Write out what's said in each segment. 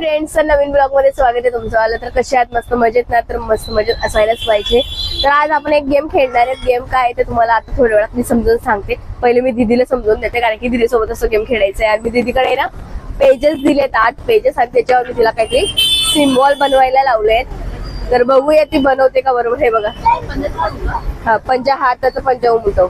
Friends नवीन ब्लॉगमध्ये स्वागत आहे तुमचं. आलं तर कसे आहात? मस्त मजेत ना? तर मस्त मजेत असायलाच पाहिजे. तर आज आपण एक गेम खेळणार आहे. गेम काय आहे ते तुम्हाला आता थोड्या वेळात मी समजून सांगते. पहिले मी दिदीला समजून देते कारण की दिदी सोबत असं गेम खेळायचं आहे आणि मी दिदीकडे ना पेजेस दिलेत आठ पेजेस आणि त्याच्यावर मी तिला काहीतरी सिम्बॉल बनवायला लावले तर बघूया ती बनवते का बरोबर? हे बघा. हा पंजा हाताचा पंजा उमटव.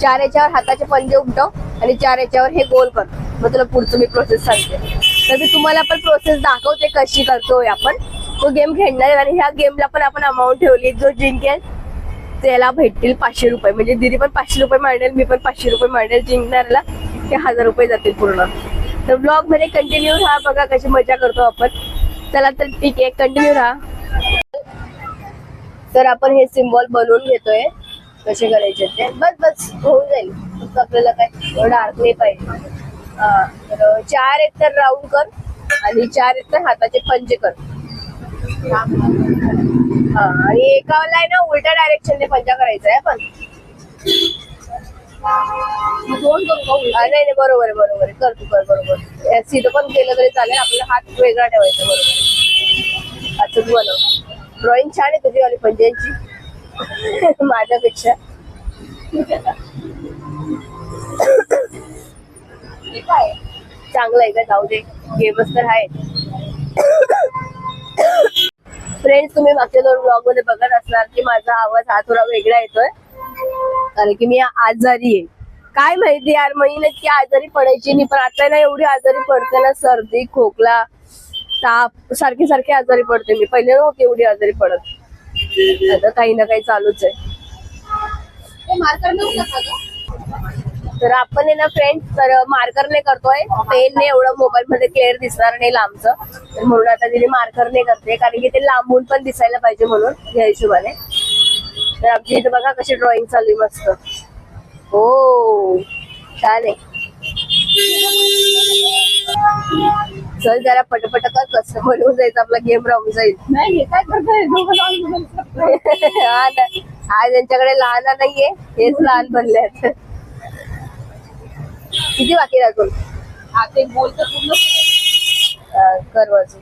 चार याच्यावर हाताचे पंजे उमटव आणि चार याच्यावर हे गोल कर. मग तुला पुढचं मी प्रोसेस सांगते. तर मी तुम्हाला पण प्रोसेस दाखवते कशी करतोय आपण. तो गेम खेळणार आणि ह्या गेमला पण आपण अमाऊंट ठेवली. जो जिंकेल त्याला भेटतील पाचशे रुपये. म्हणजे दिदी पण पाचशे रुपये मांडेल मी पण पाचशे रुपये मांडेल जिंकणाऱ्याला ते हजार रुपये जातील पूर्ण. तर ब्लॉगमध्ये कंटिन्यू राहा. बघा कशी मजा करतो आपण. चला तर ठीक आहे. कंटिन्यू राहा. तर आपण हे सिम्बॉल बनवून घेतोय. कसे करायचे ते? बस बस. होऊन जाईल. फक्त आपल्याला काय डार्क नाही पाहिजे. तर चार एक तर राऊंड कर आणि चार एक तर हाताचे पंजे कर. हा आणि एकाला आहे ना उलट्या डायरेक्शनने पंजा करायचा आहे पण. हा, नाही नाही बरोबर आहे बरोबर आहे. कर तू कर बरोबर या सीधं पण केलं तरी चालेल आपला हात वेगळा ठेवायचा बरोबर असं तू बनव. ड्रॉइंग छान आहे तुझी वाली पंजांची. माझ्यापेक्षा. चांगलं आहे का जाऊ दे. गेमच तर आहे फ्रेंड्स तुम्ही मागच्या दोन ब्लॉगमध्ये बघत असणार की माझा आवाज हा थोडा वेगळा येतोय. कारण की मी आजारी आहे. काय माहिती यार महिन्यात की आजारी पडायची नाही पण आता ना एवढी आजारी पडते ना सर्दी खोकला ताप सारखी सारखी आजारी पडते मी. पहिले नव्हती एवढी आजारी पडत. आता काही ना काही चालूच आहे. तर आपण आहे ना फ्रेंड्स तर मार्करने करतोय. पेनने एवढं मोबाईल मध्ये क्लिअर दिसणार नाही लांबचं. तर म्हणून आता तिने मार्करने करते कारण की ते लांबून पण दिसायला पाहिजे म्हणून या हिशोबाने. तर आमची इथे बघा कशी ड्रॉइंग चालू आहे मस्त. हो छान आहे. चल जरा पटपट कर कसं बनवून जायचं आपला गेम राहून जाईल. नाही हे काय करताय. हा ना. आज यांच्याकडे लहान नाहीये. हेच लहान बनले आहेत किती बाकी आहे अजून? आता एक बोल तर पूर्ण. अं, कर तर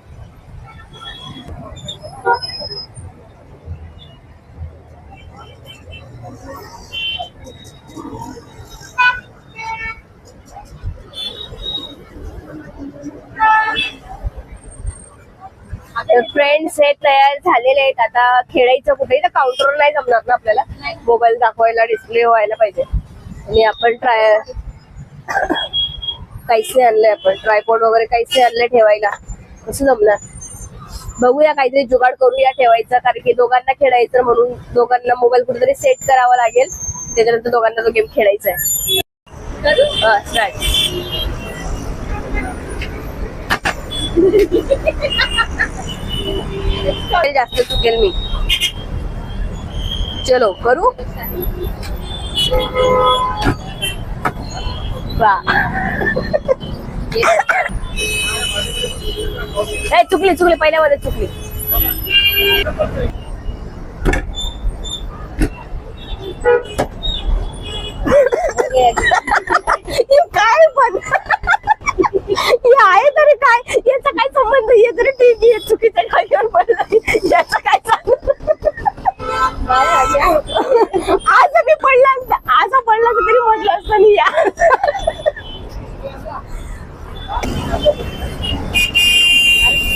फ्रेंड्स हे तयार झालेले आहेत. आता खेळायचं कुठेही तर काउंटरवर नाही जमणार ना आपल्याला. मोबाईल दाखवायला डिस्प्ले व्हायला पाहिजे. आणि आपण ट्राय काहीच नाही आणलंय आपण. ट्रायपॉड वगैरे काहीच नाही आणलंय ठेवायला. कसं जमणार. बघूया काहीतरी जुगाड करूया ठेवायचा कारण की दोघांना खेळायचं म्हणून दोघांना मोबाईल कुठेतरी सेट करावा लागेल. त्याच्यानंतर दोघांना तो गेम खेळायचा आहे. जास्त चुकेल मी. चलो करू? वा ए, चुकली चुकली पहिल्यामध्ये चुकली.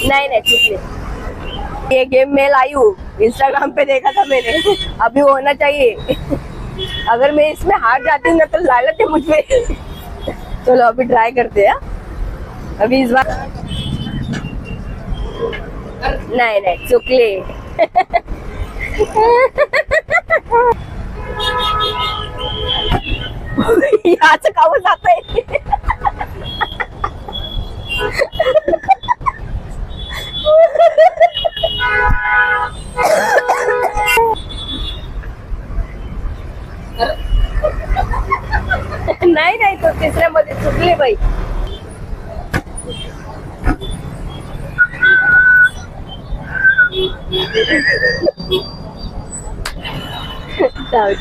नहीं नहीं नहीं। ये गेम में लाई हूँ। इंस्टाग्राम पे देखा था मैंने। अभी होना चाहिए। अगर मैं इसमें हार जाती हूँ ना तो लालच है मुझ पे चलो, अभी ट्राई करते हैं। हाँ? अभी इस बार नहीं नहीं, चुकले। याच काव जात नाही जाऊ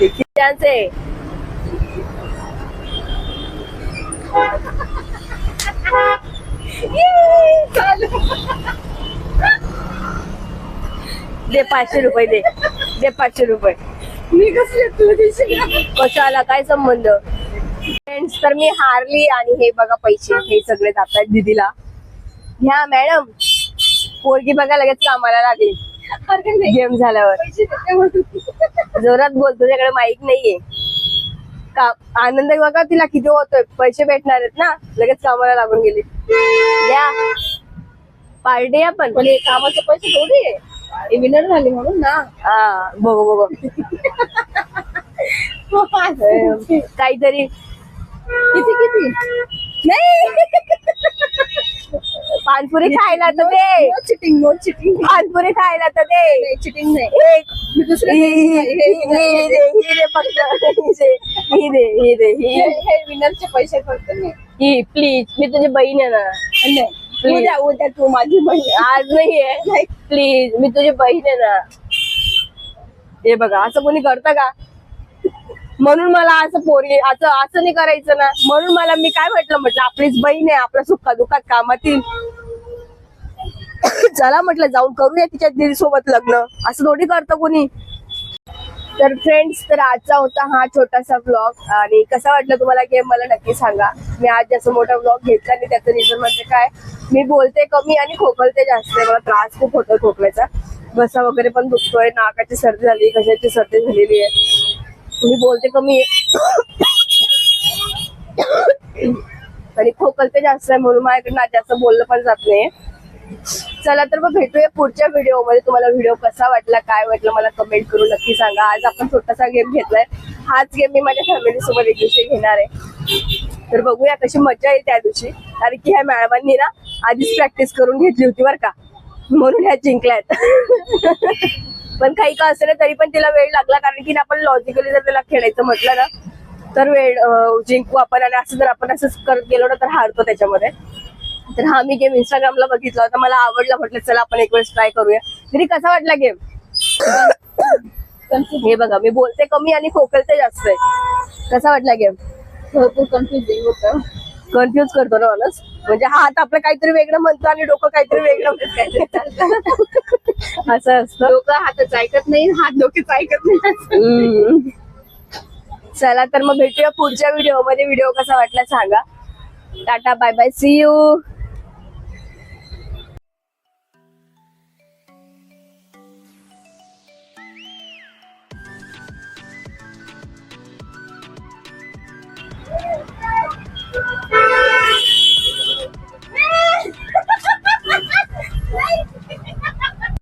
दे पाचशे रुपये दे दे पाचशे रुपये. मी कसली? कशाला काय संबंध? फ्रेंड्स तर मी हारली आणि हे बघा पैसे हे सगळे जातात दिदीला. ह्या मॅडम. पोरगी बघा लगेच कामाला लागली. गेम झाल्यावर. जोरात बोल तुझ्याकडे माईक नाहीये. का आनंद बघा तिला किती होतोय पैसे भेटणार आहेत ना? लगेच कामाला लागून गेली. द्या. पार्टी आपण पण. कामाचे पैसे थोडी हे विनर झाले म्हणून ना. हा बघू बघू. काहीतरी. किती किती? नाही. पानपुरी खायला तर दे. चिटिंग नो चिटिंग पानपुरी खायला तर दे. चिटिंग नाही. दुसरं ही ही- ही- ही ही दे फक्त. ही दे ही विनरचे पैसे फक्त नाही. ही प्लीज मी तुझी बहीण आहे ना. नाही. उद्या उद्या तू माझी बहीण आज नाहीये प्लीज मी तुझी बहीण आहे ना. हे बघा असं कोणी करतं का? म्हणून मला असं पोरगी असं असं नाही करायचं ना. म्हणून मला मी काय म्हटलं? म्हटलं आपलीच बहीण आहे आपल्या सुखा दुःखात कामात येईल चला म्हटलं जाऊन करूया तिच्या दिदी सोबत लग्न. असं थोडी करतं कोणी. तर फ्रेंड्स तर आजचा होता हा छोटासा ब्लॉग आणि कसा वाटला तुम्हाला गेम मला नक्की सांगा. मी आज जास्त मोठा ब्लॉग घेतला आणि त्याचं रिझन म्हणजे काय? मी बोलते कमी आणि खोकलते जास्त. मला त्रास खूप होतो खोकल्याचा. घसा वगैरे पण दुखतोय. नाकाची सर्दी झाली कशाची सर्दी झालेली आहे. मी बोलते कमी आहे आणि खोकलते जास्त आहे म्हणून माझ्याकडे ना जास्त बोललं पण जात नाही. चला तर मग भेटूया पुढच्या व्हिडिओमध्ये तुम्हाला व्हिडिओ कसा वाटला काय वाटलं मला कमेंट करून नक्की सांगा. आज आपण छोटासा गेम घेतलाय. हाच गेम मी माझ्या फॅमिली सोबत एक दिवशी घेणार आहे. तर बघूया कशी मजा येईल त्या दिवशी. कारण की ह्या मॅडमांनी ना आधीच प्रॅक्टिस करून घेतली होती बरं का. म्हणून ह्या जिंकल्यात. पण काही का असेल तरी पण तिला वेळ लागला कारण की आपण लॉजिकली जर त्याला खेळायचं म्हटलं ना तर वेळ जिंकू आपण आणि असं जर आपण असंच करत गेलो ना तर हारतो त्याच्यामध्ये. तर हा मी गेम इंस्टाग्रामला बघितला होता मला आवडला म्हटलं चला आपण एक वेळेस ट्राय करूया. तरी कसा वाटला गेम हे बघा मी बोलते कमी आणि खोकलते जास्त. आहे कसा वाटला गेम भरपूर कन्फ्युजिंग होतं. कन्फ्युज करतो ना माणूस. म्हणजे हा हात आपलं काहीतरी वेगळं म्हणतो आणि डोकं काहीतरी वेगळं म्हणतं. असं असतं. डोकं हातच ऐकत नाही हात डोकेच ऐकत नाही. चला तर मग भेटूया पुढच्या व्हिडिओमध्ये. व्हिडिओ कसा वाटला सांगा. Tata bye bye see you